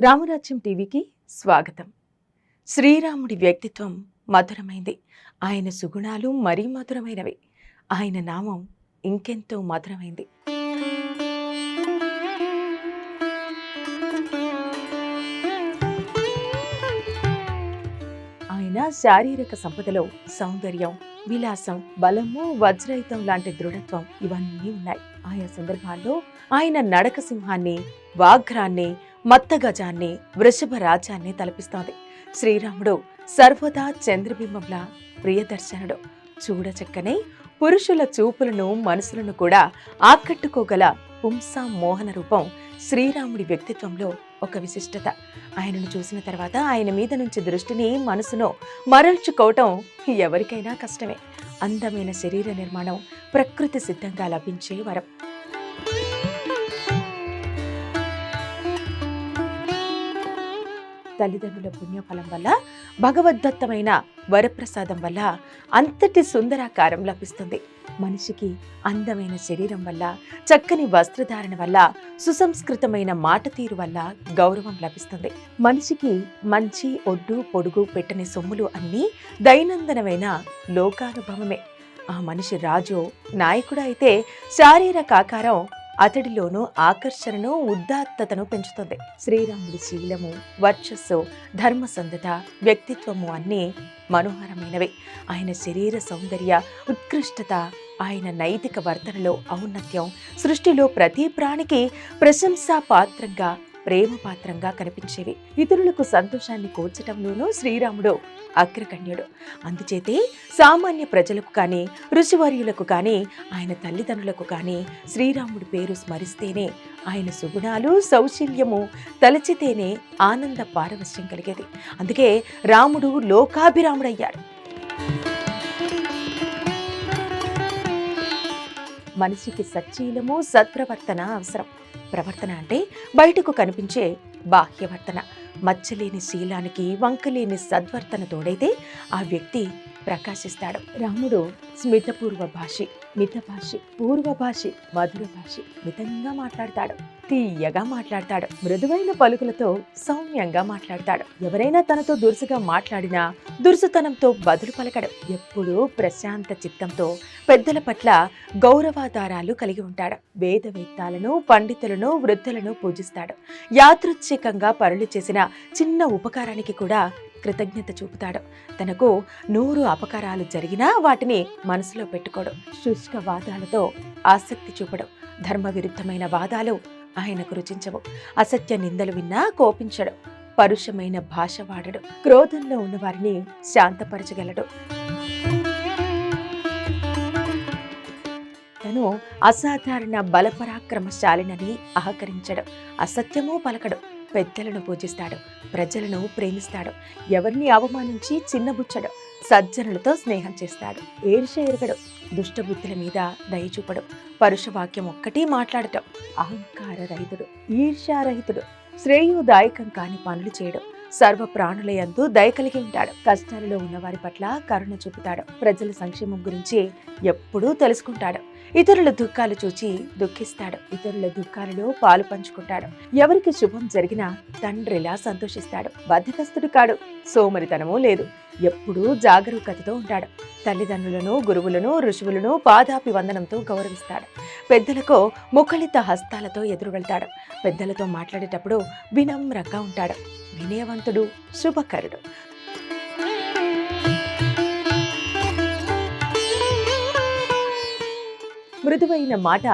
రామరాజ్యం టీవీకి స్వాగతం. శ్రీరాముడి వ్యక్తిత్వం మధురమైంది. ఆయన సుగుణాలు మరీ మధురమైనవి. ఆయన నామం ఇంకెంతో మధురమైంది. ఆయన శారీరక సంపదలో సౌందర్యం విలాసం బలము వజ్రయుతం లాంటి దృఢత్వం ఇవన్నీ ఉన్నాయి. ఆయా సందర్భాల్లో ఆయన నడక సింహాన్ని వాఘ్రాన్ని మత్తగజాన్ని వృషభ రాజ్యాన్ని తలపిస్తోంది. శ్రీరాముడు సర్వదా చంద్రబింబంలా ప్రియదర్శనుడు. చూడచక్కనే పురుషుల చూపులను మనసులను కూడా ఆకట్టుకోగల పుంసా మోహన రూపం శ్రీరాముడి వ్యక్తిత్వంలో ఒక విశిష్టత. ఆయనను చూసిన తర్వాత ఆయన మీద నుంచి దృష్టిని మనసును మరల్చుకోవటం ఎవరికైనా కష్టమే. అందమైన శరీర నిర్మాణం ప్రకృతి సిద్ధంగా లభించే వరం. తల్లిదండ్రుల పుణ్యఫలం వల్ల భగవద్దత్తమైన వరప్రసాదం వల్ల అంతటి సుందరాకారం లభిస్తుంది. మనిషికి అందమైన శరీరం వల్ల చక్కని వస్త్రధారణ వల్ల సుసంస్కృతమైన మాట తీరు వల్ల గౌరవం లభిస్తుంది. మనిషికి మంచి ఒడ్డు పొడుగు పెట్టని సొమ్ములు అన్నీ దైనందనమైన లోకానుభవమే. ఆ మనిషి రాజు నాయకుడు అయితే శారీరక ఆకారం అతడిలోనూ ఆకర్షణను ఉదాత్తతను పెంచుతుంది. శ్రీరాముడి శీలము వర్చస్సు ధర్మసంధత వ్యక్తిత్వము అన్నీ మనోహరమైనవి. ఆయన శరీర సౌందర్య ఉత్కృష్టత ఆయన నైతిక వర్తనలో ఔన్నత్యం సృష్టిలో ప్రతి ప్రాణికి ప్రశంసా పాత్రంగా ప్రేమ పాత్రంగా కనిపించేవి. ఇతరులకు సంతోషాన్ని కూర్చటంలోనూ శ్రీరాముడు అగ్రగణ్యుడు. అందుచేతే సామాన్య ప్రజలకు కానీ ఋషివర్యులకు కానీ ఆయన తల్లిదండ్రులకు కానీ శ్రీరాముడి పేరు స్మరిస్తేనే ఆయన సుగుణాలు సౌశల్యము తలచితేనే ఆనంద పారవశ్యం కలిగేది. అందుకే రాముడు లోకాభిరాముడయ్యాడు. మనిషికి సచ్చీలము సత్ప్రవర్తన అవసరం. ప్రవర్తన అంటే బయటకు కనిపించే బాహ్యవర్తన. మచ్చలేని శీలానికి వంకలేని సద్వర్తన తోడైతే ఆ వ్యక్తి ప్రకాశిస్తాడు. రాముడు స్మితపూర్వ భాషి మిత భాషి పూర్వ భాషి మధుర భాషి మితంగా మాట్లాడతాడు తీయగా మాట్లాడతాడు మృదువైన పలుకులతో సౌమ్యంగా మాట్లాడతాడు. ఎవరైనా తనతో దురుసుగా మాట్లాడినా దురుసుతనంతో బదులు పలకడు. ఎప్పుడూ ప్రశాంత చిత్తంతో పెద్దల పట్ల గౌరవాధారాలు కలిగి ఉంటాడు. వేదవేత్తాలను పండితులను వృద్ధులను పూజిస్తాడు. యాదృచ్ఛికంగా పరులు చేసిన చిన్న ఉపకారానికి కూడా కృతజ్ఞత చూపుతాడు. తనకు నూరు అపకారాలు జరిగినా వాటిని మనసులో పెట్టుకోడు. శుష్క వాదాలతో ఆసక్తి చూపడు. ధర్మ విరుద్ధమైన వాదాలు ఆయనకు రుచించవు. అసత్య నిందలు విన్నా కోపించడు. పరుషమైన భాష వాడడు. క్రోధంలో ఉన్నవారిని శాంతపరచగలడు. తను అసాధారణ బలపరాక్రమశాలినని అహకరించడు అసత్యమూ పలకడు. పెద్దలను పూజిస్తాడు ప్రజలను ప్రేమిస్తాడు ఎవరిని అవమానించి చిన్నబుచ్చడు సజ్జనులతో స్నేహం చేస్తాడు. ఏర్ష ఎరగడు దుష్టబుద్ధుల మీద దయచూపడు పరుషవాక్యం ఒక్కటి మాట్లాడటం అహంకార రహితుడు ఈర్ష్యారహితుడు శ్రేయోదాయకం కాని పనులు చేయడం. సర్వ ప్రాణులయందు దయ కలిగి ఉంటాడు. కష్టాలలో ఉన్నవారి పట్ల కరుణ చూపుతాడు. ప్రజల సంక్షేమం గురించి ఎప్పుడూ తెలుసుకుంటాడు. ఇతరుల దుఃఖాలు చూచి దుఃఖిస్తాడు. ఇతరుల దుఃఖాలలో పాలు పంచుకుంటాడు. ఎవరికి శుభం జరిగినా తండ్రిలా సంతోషిస్తాడు. బద్ధకస్తుడు కాడు. సోమరితనము లేదు. ఎప్పుడూ జాగరూకతతో ఉంటాడు. తల్లిదండ్రులను గురువులను ఋషువులను పాదాపి వందనంతో గౌరవిస్తాడు. పెద్దలకు ముఖలిత హస్తాలతో ఎదురు వెళ్తాడు పెద్దలతో మాట్లాడేటప్పుడు వినమ్రంగా ఉంటాడు. వినయవంతుడు శుభకరుడు. మృదువైన మాట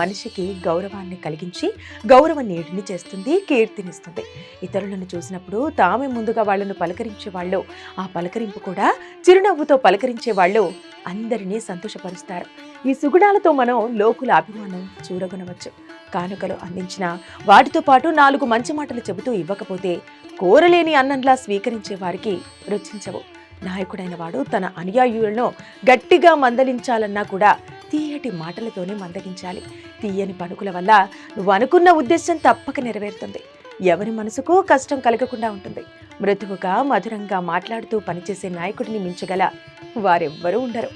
మనిషికి గౌరవాన్ని కలిగించి గౌరవ నీటిని చేస్తుంది కీర్తినిస్తుంది. ఇతరులను చూసినప్పుడు తామే ముందుగా వాళ్ళను పలకరించే వాళ్ళు ఆ పలకరింపు కూడా చిరునవ్వుతో పలకరించే వాళ్ళు అందరినీ సంతోషపరుస్తారు. ఈ సుగుణాలతో మనం లోకుల అభిమానం చూరగొనవచ్చు. కానుకలు అందించిన వాటితో పాటు నాలుగు మంచి మాటలు చెబుతూ ఇవ్వకపోతే కోరలేని అన్నంలా స్వీకరించే వారికి రుచించవు. నాయకుడైన వాడు తన అనుయాయులను గట్టిగా మందలించాలన్నా కూడా తీయటి మాటలతోనే మందగించాలి. తీయని పలుకుల వల్ల నువ్వు అనుకున్న ఉద్దేశం తప్పక నెరవేరుతుంది. ఎవరి మనసుకు కష్టం కలగకుండా ఉంటుంది. మృదువుగా మధురంగా మాట్లాడుతూ పనిచేసే నాయకుడిని మించగల వారెవ్వరూ ఉండరు.